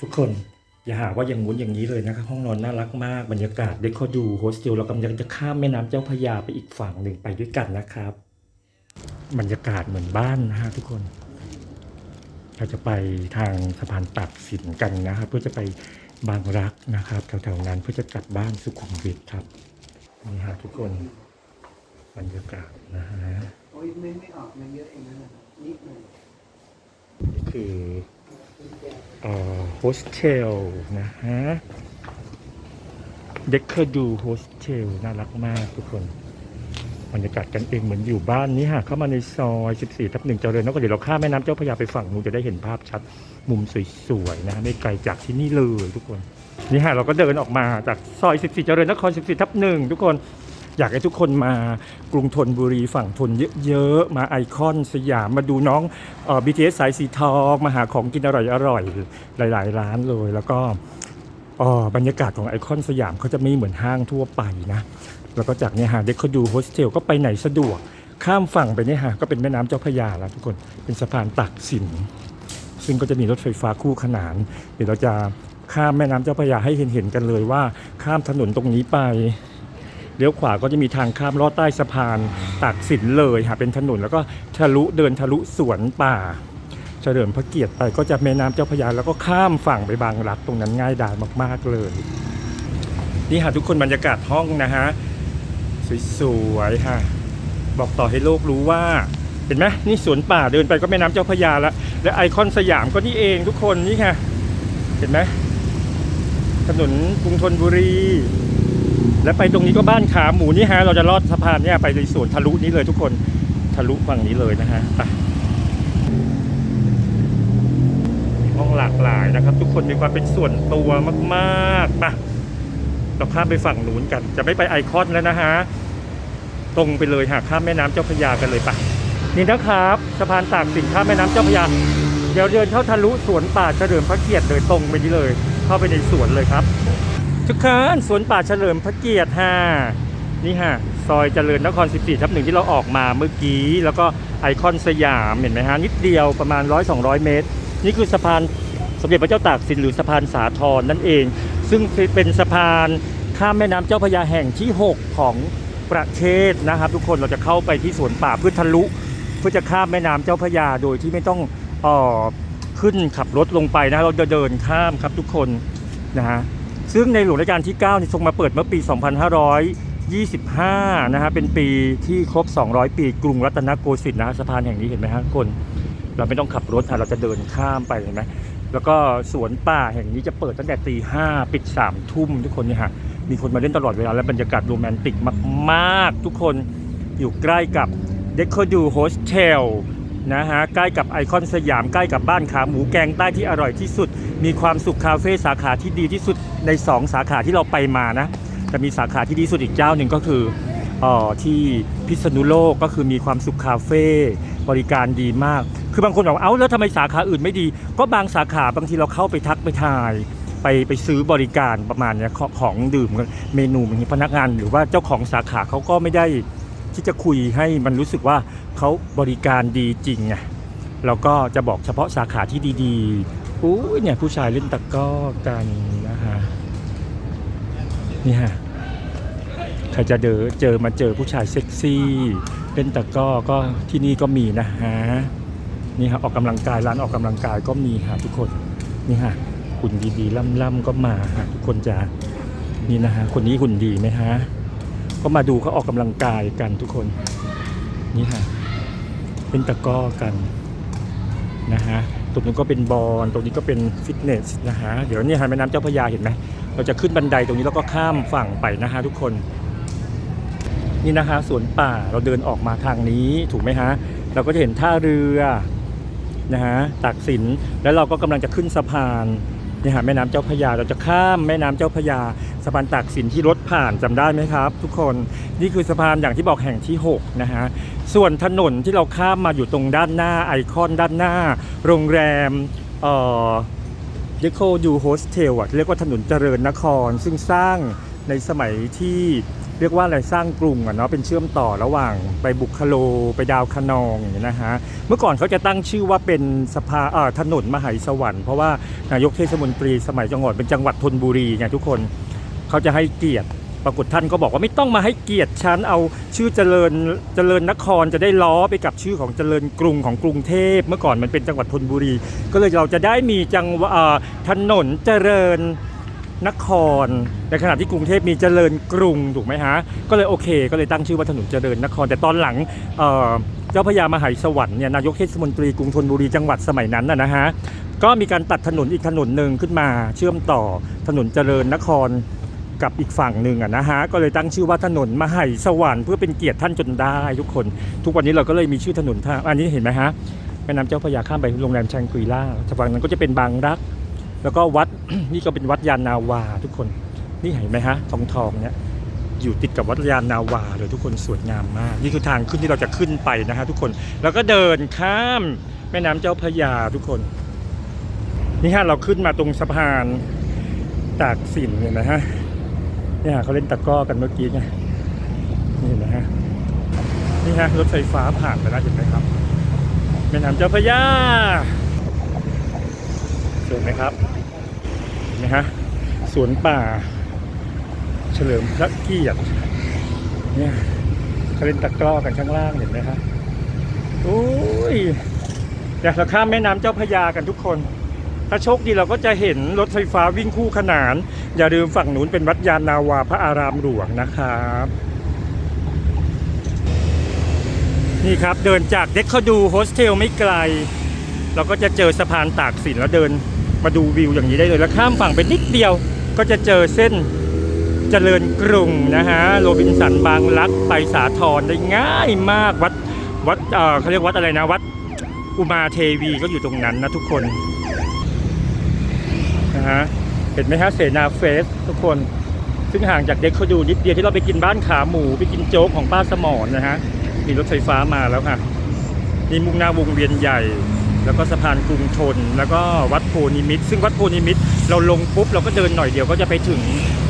ทุกคนอย่าหาว่าอย่างงู้นอย่างนี้เลยนะครับห้องนอนน่ารักมากบรรยากาศเด็กเขาดูโฮสเทลเรากำลังจะข้ามแม่น้ำเจ้าพระยาไปอีกฝั่งหนึ่งไปด้วยกันนะครับ บรรยากาศเหมือนบ้านนะฮะทุกคนเราจะไปทางสะพานตักสินกันนะครับเพื่อจะไปบางรักนะครับแถวๆนั้นเพื่อจะกลับบ้านสุขุมวิทครับนี่ฮะทุกคนบรรยากาศนะฮะโอ้ยไม่ไม่ออกมาเยอะเองนะครับนิดหน่อยนี่คือเอ่อ โฮสเทลนะฮะเด็กเคยดูโฮสเทลน่ารักมากทุกคนบรรยากาศกันเองเหมือนอยู่บ้านนี้ฮะเข้ามาในซอย 14 ทับหนึ่งเจริญนก็เดี๋ยวเราข้ามแม่น้ำเจ้าพระยาไปฝั่งนู้นจะได้เห็นภาพชัดมุมสวยๆนะ ไม่ไกลจากที่นี่เลยทุกคน นี่ฮะเราก็เดินออกมาจากซอย 14 เจริญนคร 14 ทับหนึ่งทุกคน อยากให้ทุกคนมากรุงธนบุรีฝั่งทนเยอะๆ มาไอคอนสยามมาดูน้องเอ่อ BTS สายสีทองมาหาของกินอร่อยๆ หลายๆ ร้านเลย แล้วก็เอ่อบรรยากาศของไอคอนสยามเขาจะไม่เหมือนห้างทั่วไปนะ แล้วก็จากเนี่ยฮะเด็กเขาดูโฮสเทลก็ไปไหนสะดวก ข้ามฝั่งไปเนี่ยฮะก็เป็นแม่น้ำเจ้าพระยาแล้วทุกคนเป็นสะพานตักสิน ซึ่งก็จะมีรถไฟฟ้าคู่ขนาน เดี๋ยวเราจะข้ามแม่น้ำเจ้าพระยาให้เห็นๆกันเลยว่า ข้ามถนนตรงนี้ไป เลี้ยวขวาก็จะมีทางข้ามลอดใต้สะพานตากสินเลยหาเป็นถนนแล้วก็ทะลุเดินทะลุสวนป่า เฉลิมพระเกียรติไปก็จะแม่น้ำเจ้าพระยาแล้วก็ข้ามฝั่งไปบางรักตรงนั้นง่ายดายมาก ๆเลยนี่ฮะทุกคนบรรยากาศห้องนะฮะสวยๆฮะบอกต่อให้โลกรู้ว่าเห็นไหมนี่สวนป่าเดินไปก็แม่น้ำเจ้าพระยาแล้วและไอคอนสยามก็นี่เองทุกคนนี่ค่ะเห็นไหมถนนกรุงธนบุรี และไปตรงนี้ก็บ้านขาหมูนี่ฮะเราจะลอดสะพานเนี่ยไปในสวนทะลุนี้เลยทุกคนทะลุฝั่งนี้เลยนะฮะไปมีห้องหลากหลายนะครับ ทุกคนมีความเป็นส่วนตัวมากๆไปเราข้ามไปฝั่งนู้นกัน จะไม่ไปไอคอนแล้วนะฮะตรงไปเลยหากข้ามแม่น้ำเจ้าพระยากันเลยไปนี่นะครับสะพานตากสินข้ามแม่น้ำเจ้าพระยาเดี๋ยวเดินเข้าทะลุสวนป่าเฉลิมพระเกียรติเลยตรงไปนี้เลย เข้าไปในสวนเลยครับ ทุกคนสวนป่าเฉลิมพระเกียรติฮะนี่ฮะซอยเจริญนคร 14 ทับหนึ่งที่เราออกมาเมื่อกี้ แล้วก็ไอคอนสยามเห็นไหมฮะ นิดเดียวประมาณ 100-200 เมตร นี่คือสะพานสมเด็จพระเจ้าตากสินหรือสะพานสาทรนั่นเอง ซึ่งเป็นสะพานข้ามแม่น้ำเจ้าพระยาแห่งที่ 6 ของประเทศนะครับ ทุกคนเราจะเข้าไปที่สวนป่าเพื่อทะลุ เพื่อจะข้ามแม่น้ำเจ้าพระยาโดยที่ไม่ต้องออขึ้นขับรถลงไปนะ เราจะเดินข้ามครับทุกคนนะฮะ ซึ่งในหลวงรัชกาลที่ 9 นี่ทรงมาเปิดเมื่อปี 2525 นะฮะ เป็นปีที่ครบ 200 ปีกรุงรัตนโกสินทร์นะสะพานแห่งนี้เห็นไหมฮะทุกคน เราไม่ต้องขับรถฮะเราจะเดินข้ามไปเห็นไหมแล้วก็สวนป่าแห่งนี้จะเปิดตั้งแต่ตีห้าปิดสามทุ่มทุกคนเนี่ยฮะ มีคนมาเล่นตลอดเวลาและบรรยากาศโรแมนติกมาก ๆ ทุกคนอยู่ใกล้กับเดคโคดูโฮสเทล นะฮะใกล้กับไอคอนสยามใกล้กับบ้านขาหมูแกงใต้ที่อร่อยที่สุด มีความสุขคาเฟ่สาขาที่ดีที่สุดใน 2 สาขาที่เราไปมานะจะมีสาขาที่ดีที่สุดอีกเจ้าหนึ่งก็คือออที่พิษณุโลกก็คือมีความสุขคาเฟ่บริการดีมาก คือบางคนบอกเอ้าแล้วทำไมสาขาอื่นไม่ดี ก็บางสาขาบางทีเราเข้าไปทักไปทายไปไปซื้อบริการประมาณเนี้ยของของดื่มเมนูอย่างนี้พนักงานหรือว่าเจ้าของสาขาเขาก็ไม่ได้ ที่จะคุยให้มันรู้สึกว่าเขาบริการดีจริงไงเราก็จะบอกเฉพาะสาขาที่ดีๆอู้ยเนี่ยผู้ชายเล่นตะก้อกันนะฮะนี่ฮะใครจะเจอเจอมาเจอผู้ชายเซ็กซี่เล่นตะก้อก็ที่นี่ก็มีนะฮะนี่ฮะออกกำลังกายร้านออกกำลังกายก็มีฮะทุกคนนี่ฮะหุ่นดีๆล่ำๆก็มาฮะทุกคนจะนี่นะฮะคนนี้หุ่นดีไหมฮะ ก็มาดูเขาออกกำลังกายกันทุกคน นี่ฮะเป็นตะก้อกันนะฮะตรงนี้ก็เป็นบอลตรงนี้ก็เป็นฟิตเนสนะฮะเดี๋ยวนี่ฮะแม่น้ำเจ้าพระยาเห็นไหมเราจะขึ้นบันไดตรงนี้แล้วก็ข้ามฝั่งไปนะฮะทุกคน นี่นะฮะสวนป่าเราเดินออกมาทางนี้ถูกไหมฮะเราก็จะเห็นท่าเรือนะฮะตักสินแล้วเราก็กำลังจะขึ้นสะพานนี่ฮะแม่น้ำเจ้าพระยาเราจะข้ามแม่น้ำเจ้าพระยาะพานตักสินที่รถผ่านจำได้ไหมครับ ทุกคนนี่คือสะพานอย่างที่บอกแห่งที่ 6 นะฮะ ส่วนถนนที่เราข้ามมาอยู่ตรงด้านหน้าไอคอนด้านหน้า โรงแรมเอ่อเดโคยูโฮสเทลอะเรียกว่าถนนเจริญนคร ซึ่งสร้างในสมัยที่เรียกว่าอะไรสร้างกรุงอะเนาะเป็นเชื่อมต่อระหว่างไปบุคโลไปดาวคะนองอย่างนี้นะฮะเมื่อก่อนเขาจะตั้งชื่อว่าเป็นสภาเอ่อถนนมหาสวรรค์เพราะว่านายกเทศมนตรีสมัยจังหวัดเป็นจังหวัดธนบุรีไงทุกคน เขาจะให้เกียรติ ปรากฏท่านก็บอกว่าไม่ต้องมาให้เกียรติฉันเอาชื่อเจริญเจริญนครจะได้ล้อไปกับชื่อของเจริญกรุงของกรุงเทพ เมื่อก่อนมันเป็นจังหวัดธนบุรี ก็เลยเราจะได้มีจังหวะถนนเจริญนคร ในขณะที่กรุงเทพมีเจริญกรุงถูกไหมฮะ ก็เลยโอเค ก็เลยตั้งชื่อว่าถนนเจริญนคร แต่ตอนหลังเจ้าพระยามหาสวรรค์เนี่ยนายกเทศมนตรีกรุงธนบุรีจังหวัดสมัยนั้นนะนะฮะก็มีการตัดถนนอีกถนนหนึ่งขึ้นมาเชื่อมต่อถนนเจริญนคร กับอีกฝั่งหนึ่งอะนะฮะก็เลยตั้งชื่อว่าถนนมหาสวรรค์เพื่อเป็นเกียรติท่านจนได้ทุกคน ทุกวันนี้เราก็เลยมีชื่อถนนทางอันนี้เห็นไหมฮะแม่น้ำเจ้าพระยาข้ามไปโรงแรมชังกรีล่าจากฝั่งนั้นก็จะเป็นบางรัก แล้วก็วัดนี่ก็เป็นวัดยานนาวา ทุกคนนี่เห็นไหมฮะทองทองเนี่ยอยู่ติดกับวัดยานนาวาเลยทุกคนสวยงามมาก นี่คือทางขึ้นที่เราจะขึ้นไปนะฮะทุกคนแล้วก็เดินข้ามแม่น้ำเจ้าพระยาทุกคน นี่ฮะเราขึ้นมาตรงสะพานตากสินเนี่ยนะฮะ เนี่ยเขาเล่นตะก้อกันเมื่อกี้ไงนี่นะฮะนี่ฮะรถไฟฟ้าผ่านไปแล้วเห็นไหมครับแม่น้ำเจ้าพระยาสวยไหมครับเห็นไหมฮะสวนป่า เฉลิมพระเกียรติเนี่ยเขาเล่นตะกร้อกันข้างล่างเห็นไหมครับโอ้ยเดี๋ยวเราข้ามแม่น้ำเจ้าพระยากันทุกคน ถ้าโชคดีเราก็จะเห็นรถไฟฟ้าวิ่งคู่ขนาน อย่าลืมฝั่งนู้นเป็นวัดยานนาวาพระอารามหลวงนะครับนี่ครับเดินจากเด็กเขาดูโฮสเทลไม่ไกล เราก็จะเจอสะพานตากสินแล้วเดินมาดูวิวอย่างนี้ได้เลยแล้วข้ามฝั่งไปนิดเดียว ก็จะเจอเส้นเจริญกรุงนะฮะโรบินสันบางรักไปสาทรได้ง่ายมากวัดวัดเออเขาเรียกวัดอะไรนะวัดอุมาเทวีก็อยู่ตรงนั้นนะทุกคน ฮะ เห็นไหมฮะเสนาเฟสทุกคน ซึ่งห่างจากเด็กเขาดูนิดเดียวที่เราไปกินบ้านขาหมูไปกินโจ๊กของป้าสมอนนะฮะ มีรถไฟฟ้ามาแล้วค่ะ นี่มุ่งหน้าวงเวียนใหญ่ แล้วก็สะพานกรุงทนแล้วก็วัดโพนิมิตรซึ่งวัดโพนิมิตรเราลงปุ๊บเราก็เดินหน่อยเดียวก็จะไปถึง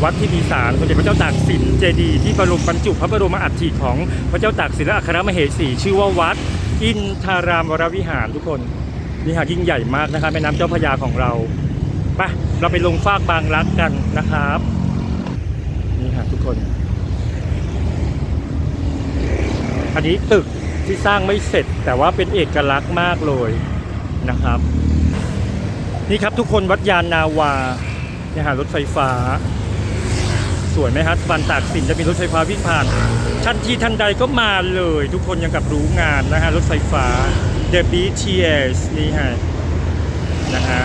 วัดที่มีศาลสมเด็จพระเจ้าตากสินเจดีย์ที่บรมบรรจุพระบรมอัฐิของพระเจ้าตากสินและอัครมเหสี ชื่อว่าวัด อินทารามวรวิหารทุกคนนี่ค่ะยิ่งใหญ่มากนะคะแม่น้ำเจ้าพระยาของเรา ปเราไปลงฟากบางรักกันนะครับ นี่ฮะทุกคน อันนี้ตึกที่สร้างไม่เสร็จ แต่ว่าเป็นเอกลักษณ์มากเลยนะครับ นี่ครับทุกคนวัดยานนาวาเนี่ยฮะรถไฟฟ้า สวยไหมฮะสะพานตากสินจะมีรถไฟฟ้าวิ่งผ่านทันทีทันใดก็มาเลย ทุกคนยังกับรู้งานนะฮะรถไฟฟ้า The BTS นี่ฮะนะฮะ